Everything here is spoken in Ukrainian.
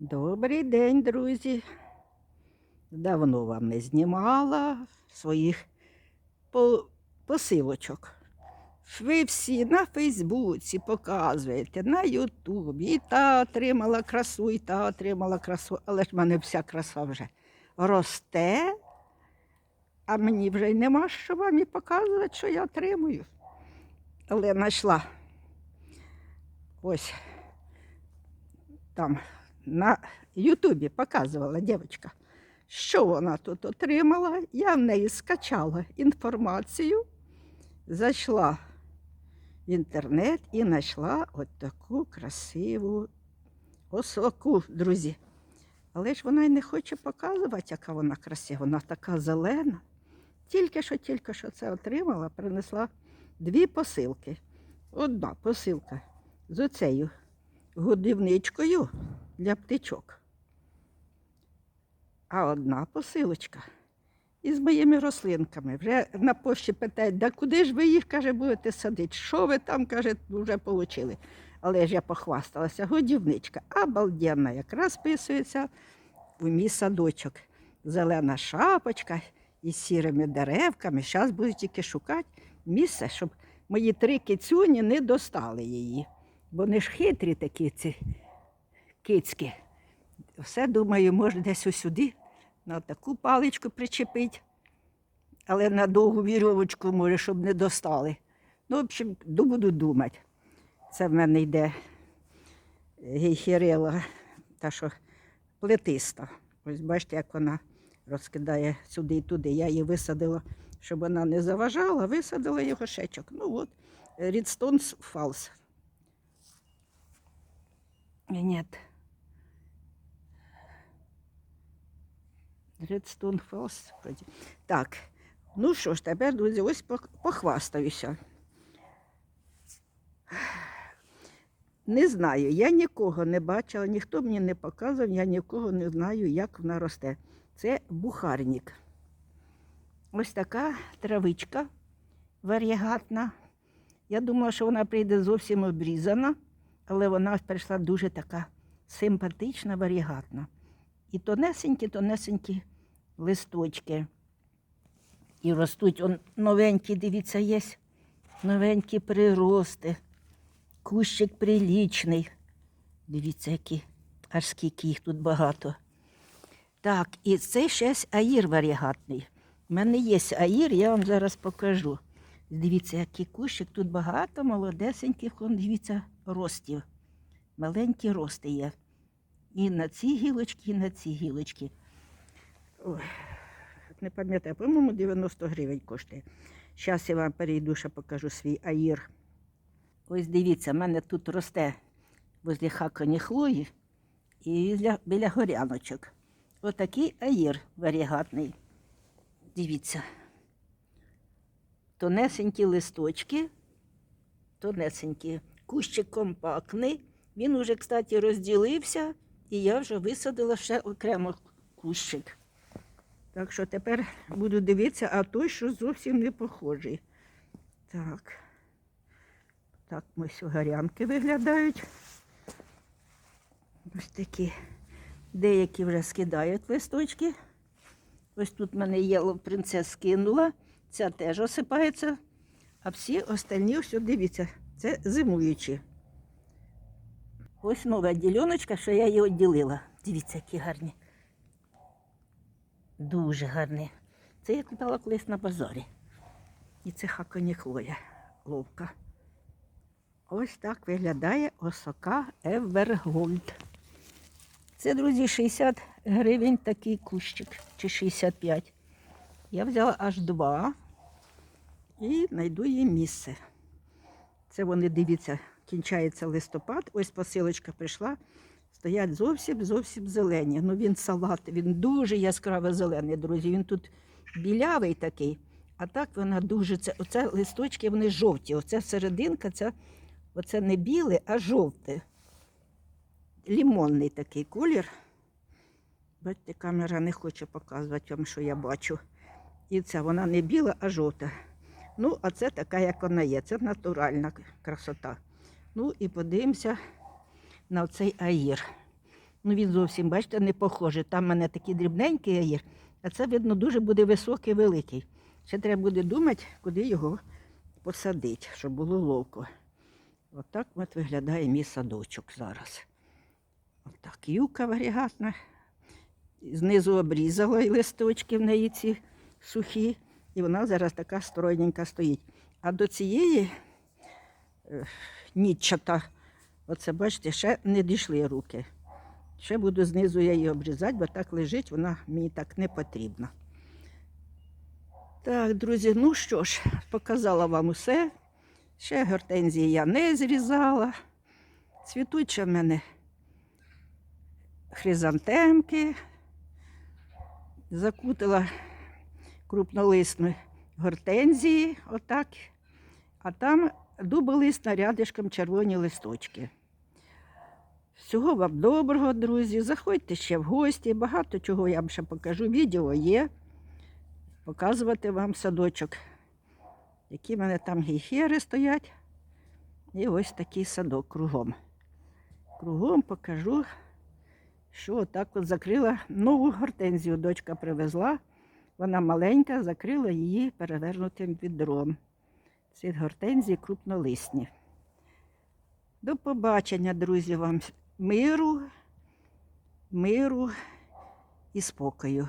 Добрий день, друзі. Давно вам не знімала своїх посилочок. Ви всі на Фейсбуці показуєте, на Ютубі. І та отримала красу, і та отримала красу. Але ж в мене вся краса вже росте, а мені вже й нема що вам і показувати, що я отримую. Але знайшла ось там на Ютубі показувала дівчинка, що вона тут отримала. Я в неї скачала інформацію, зайшла в інтернет і знайшла от таку красиву осоку, друзі. Але ж вона й не хоче показувати, яка вона красива. Вона така зелена. Тільки що, тільки що це отримала, принесла дві посилки. Одна посилка з оцею годівничкою для птичок. А одна посилочка із моїми рослинками. Вже на пошті питають, да куди ж ви їх, каже, будете садити? Що ви там, каже, вже отримали? Але ж я похвасталася, годівничка, обалденна, якраз списується в мій садочок. Зелена шапочка із сірими деревками. Зараз буду тільки шукати місце, щоб мої три кицюні не достали її. Бо вони ж хитрі такі ці кицьки. Все, думаю, може десь сюди на таку паличку причепити, але на довгу вірьовочку, може, щоб не достали. Ну, в общем, буду думати. Це в мене йде гейхерела, та що плетиста. Ось бачите, як вона розкидає сюди і туди. Я її висадила, щоб вона не заважала, висадила його шечок. Ну от, Рідстонс Фалс. Ні. Редстон Фалс. Так, ну що ж, тепер, друзі, ось похвастаюся. Не знаю, я нікого не бачила, ніхто мені не показував, я нікого не знаю, як вона росте. Це бухарник. Ось така травичка варігатна. Я думала, що вона прийде зовсім обрізана, але вона прийшла дуже така симпатична, варігатна. І тонесенькі, тонесенькі листочки. І ростуть он новенькі, дивіться, є новенькі прирости. Кущик прилічний. Дивіться, які, аж скільки їх тут багато. Так, і це щось аїр варігатний. У мене є аїр, я вам зараз покажу. Дивіться, який кущик, тут багато молодесеньких, дивіться, ростів. Маленькі рости є. І на ці гілочки, і на ці гілочки. Ой, не пам'ятаю, по-моєму, 90 гривень коштує. Зараз я вам перейду, ще покажу свій аїр. Ось дивіться, в мене тут росте возле хакані хлої і біля, біля горяночок. Отакий аїр варігатний. Дивіться. Тонесенькі листочки, тонесенькі, кущик компактний. Він уже, кстати, розділився, і я вже висадила ще окремо кущик. Так що тепер буду дивитися, а той, що зовсім не похожий. Так. Так ось горянки виглядають. Ось такі. Деякі вже скидають листочки. Ось тут в мене єло принцес скинула. Ця теж осипається. А всі остальні, ось дивіться, це зимуючі. Ось нова діляночка, що я її відділила. Дивіться, які гарні. Дуже гарні. Це я купила колись на базарі. І це хаконі хлоя ловка. Ось так виглядає осока Евергольд. Це, друзі, 60 гривень такий кущик, чи 65. Я взяла аж два і знайду їй місце. Це вони, дивіться, кінчається листопад. Ось посилочка прийшла. Стоять зовсім зовсім зелені. Ну він салат, він дуже яскраво зелений, друзі. Він тут білявий такий. А так вона дуже. Це, оце листочки вони жовті. Оце серединка, це, оце не біле, а жовте. Лімонний такий колір. Бачите, камера не хоче показувати вам, що я бачу. І це вона не біла, а жовта. Ну, а це така, як вона є. Це натуральна красота. Ну і подивимося на цей аїр. Ну він зовсім, бачите, не похожий. Там в мене такі дрібненькі є, а це, видно, дуже буде високий, великий. Ще треба буде думати, куди його посадити, щоб було ловко. Отак от виглядає мій садочок зараз. Отак, юка варігатна. Знизу обрізала і листочки в неї ці сухі, і вона зараз така стройненька стоїть. А до цієї е, нітчата, оце бачите, ще не дійшли руки. Ще буду знизу я її обрізати, бо так лежить, вона мені так не потрібна. Так, друзі, ну що ж, показала вам усе. Ще гортензії я не зрізала. Цвітуть в мене хризантемки. Закутила крупнолисну гортензії, отак. А там дуболисна рядишком червоні листочки. Всього вам доброго, друзі. Заходьте ще в гості. Багато чого я вам ще покажу. Відео є. Показувати вам садочок. Які в мене там гейхери стоять. І ось такий садок кругом. Кругом покажу, що отак от закрила нову гортензію. Дочка привезла. Вона маленька, закрила її перевернутим відром. Ці гортензії крупнолисні. До побачення, друзі, вам миру, миру і спокою.